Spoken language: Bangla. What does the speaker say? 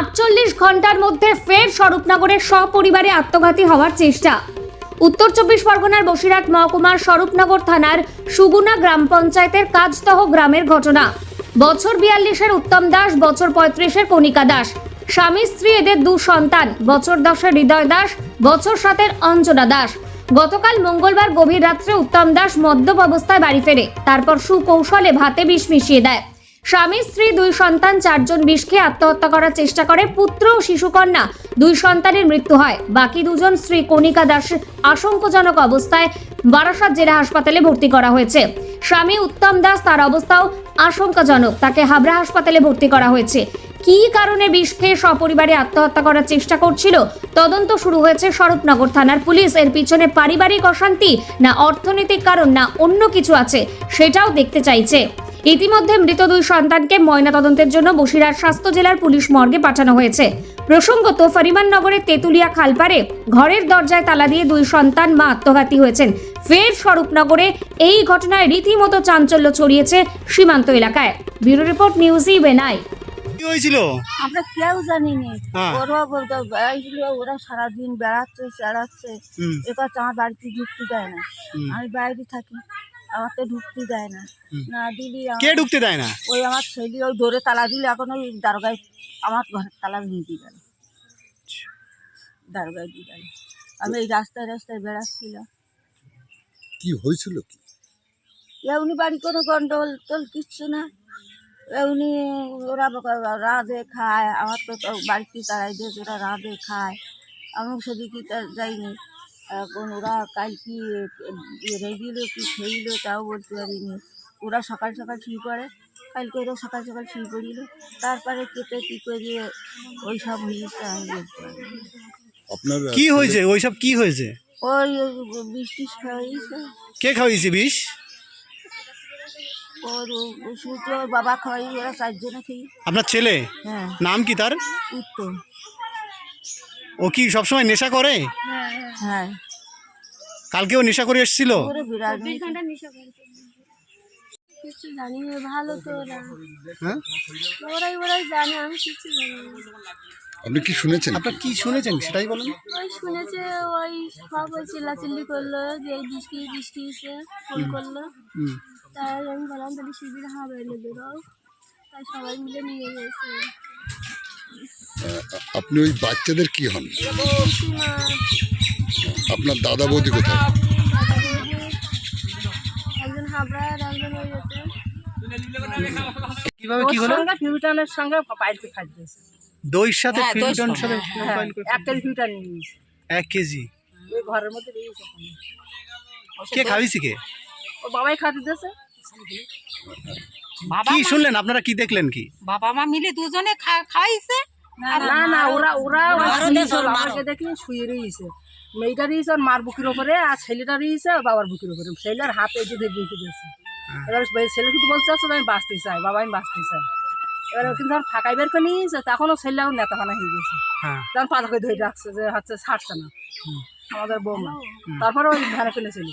আটচল্লিশ ঘণ্টার মধ্যে ফের স্বরূপনগরের সপরিবারে আত্মঘাতী হওয়ার চেষ্টা। উত্তর চব্বিশ পরগনার বসিরহাট মহকুমার স্বরূপনগর থানার সুগুনা গ্রাম পঞ্চায়েতের কাজতহ গ্রামের ঘটনা। বছর বিয়াল্লিশের উত্তম দাস, বছর পঁয়ত্রিশের কণিকা দাস। স্বামী, স্ত্রী, এদের দু সন্তান, বছর দশের হৃদয় দাস, বছর সাতের অঞ্জনা দাস। গতকাল মঙ্গলবার গভীর রাত্রে উত্তম দাস মদ্যপ অবস্থায় বাড়ি ফেরে, তারপর সুকৌশলে ভাতে বিষ মিশিয়ে দেয়। স্বামী, স্ত্রী, দুই সন্তান, চারজন বিষ খেয়ে আত্মহত্যা করার চেষ্টা করে, পুত্র ও শিশুকন্যা দুই সন্তানের মৃত্যু হয়। বাকি দুজন স্ত্রী কণিকা দাস আশঙ্কাজনক অবস্থায় বারাসাত জেলা হাসপাতালে ভর্তি করা হয়েছে। স্বামী উত্তম দাস তার অবস্থাও আশঙ্কাজনক, তাকে হাবড়া হাসপাতালে ভর্তি করা হয়েছে। কী কারণে বিষ খেয়ে সপরিবারে আত্মহত্যা করার চেষ্টা করছিল? তদন্ত শুরু হয়েছে স্বরূপনগর থানার পুলিশ। এর পিছনে পারিবারিক অশান্তি, না অর্থনৈতিক কারণ, না অন্য কিছু আছে, সেটাও দেখতে চাইছে। ইতিমধ্যে মৃত দুই সন্তানকে ময়নাতদন্তের জন্য বসিরহাট স্বাস্থ্য জেলার পুলিশ মর্গে পাঠানো হয়েছে। প্রসঙ্গত ফরিমান নগরের তেতুলিয়া খালপারে ঘরের দরজায় তালা দিয়ে দুই সন্তান মা আত্মঘাতী হয়েছেন। ফের স্বরূপনগরে এই ঘটনায় রীতিমতো চাঞ্চল্য ছড়িয়েছে সীমান্ত এলাকায়। ব্যুরো রিপোর্ট নিউজি বেনাই কি হয়েছিল? আমরা কেউ জানি নি হ্যাঁ। ওরা বলতো বেড়াইছিল ওরা সারাদিন বেড়াচ্ছে চেড়াচ্ছে। এবার তো আমার বাড়িতে ঢুকতে দেয় না। হুম। আমি বাইরে থাকি। আমার তো ঢুকতে দেয় না। না দিলি কে ঢুকতে দেয় না? ওই আমার ছেলে ওই দৌড়ে তালা দিলে এখন ওই দারোগায় আমার ঘরের তালা ভেঙে দিয়ে গেল। দারোগায় দিয়ে গেল। আমি এই রাস্তায় রাস্তায় বেড়াচ্ছিলাম। কি হয়েছিল কি? এমনি বাড়ি কোনো গন্ডগোল টোল কিচ্ছু না। এমনি ওরা রাঁধে খায়। আমার তো তো বাড়িতে তারাই দিয়ে ওরা রাঁধে খায়। আমি সেদিকে তা যাইনি। এখন ওরা কাল কি রেগিল কি খেইল তাও বলতে পারিনি। ওরা সকাল সকাল শুয়ে পড়ে কালকে ওরা সকাল সকাল শুয়ে পড়িল। তারপরে কেটে কী করে ওই সব হয়েছে আমি বলতে পারি না। আপনার কি হয়েছে? ওইসব কি হয়েছে? ওই বৃষ্টি খাওয়াইছে। কে খাওয়াইছে বিষ? ওর ওষুধ ওর বাবা খাওয়াই ওরা চারজনে খেয়ে। আপনার ছেলে? হ্যাঁ। নাম কি তার? উত্তম। ও কি সবসময় নেশা করে? হ্যাঁ। কালকেও নেশা করে এসেছিল? কিছু জানি না ভালো তো ওরা। হ্যাঁ? ওরাই ওরাই জানে আমি কিছু জানি না। আপনি কি শুনেছেন? আপনার কি শুনেছেন? সেটাই বলুন। ওই শুনেছে ওই সব ওই চিল্লাচিল্লি করল যে এই বৃষ্টি বৃষ্টি এসে ফোন করল। তাই আমি বললাম তাহলে শিবির হবে এনে বেরো তাই সবাই মিলে নিয়ে গেছে। আপনি ওই বাচ্চাদের কি হন? আপনার দাদা বৌদি কোথায় কীভাবে কি হলো? ফিউটানের সঙ্গে পাইলকে সাথে ফিউটন সাথে হ্যাঁ এক কেজি ফিউটার এক কেজি? ওই ঘরের মধ্যে কে কে? ও বাবাই খাতে দিয়েছে বাবা কি শুনলেন? আপনারা কি দেখলেন কি? বাবা মা মিলে দুজনে খা- খাওয়াইছে না না ওরা ওরা আমাকে দেখি শুয়ে রয়েছে। মেয়েটা রয়েছে ওর মার বুকের ওপরে আর ছেলেটা রয়েছে বাবার বুকের ওপরে ছেলের হাতে এটি দিয়ে দিয়েছে। এবার ছেলে শুধু বলছে আছে আমি বাঁচতে চাই বাবা আমি বাঁচতে চাই। এবার কিন্তু যখন ফাঁকাই বের করে নিয়েছে তখনও ছেলে এখন নেতাখানা হয়ে গেছে। হ্যাঁ। তখন পাতা করে ধরে রাখছে যে হচ্ছে ছাড়ছে না। আমাদের বৌমা। তারপরে ওই ভ্যানে চলে গেল